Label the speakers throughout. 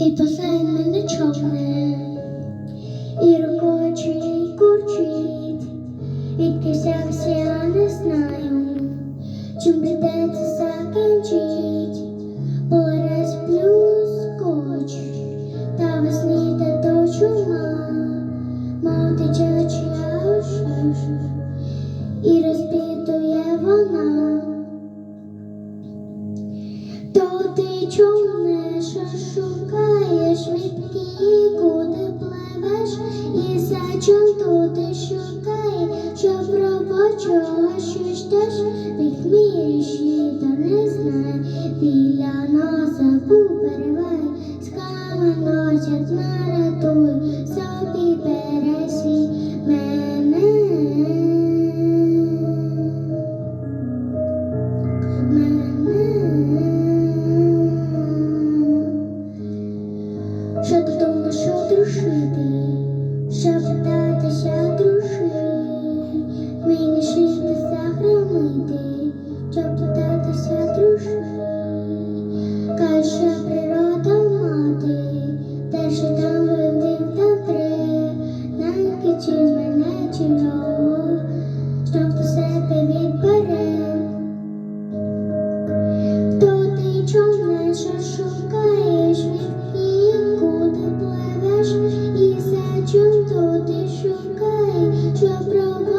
Speaker 1: і посадь мене човне, і рукочить, курчить, відки взявся, я не знаю, чим прийдеться закінчить, пораз плюс скотч, та весни та то чума, мав дитяча ушаш, і розпитує куди пливеш, і за чом туди шукає, що робочого що ж теж відмієш, і то не знає, наша природа мати, те, там родив та три, навіки мене чи щоб до себе відбере. Хто ти човне, що шукаєш від куди пливеш, і все чим то ти що право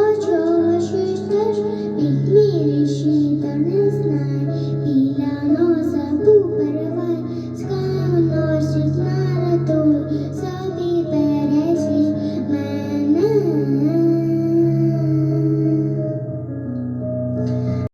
Speaker 1: теж, відміриш і та не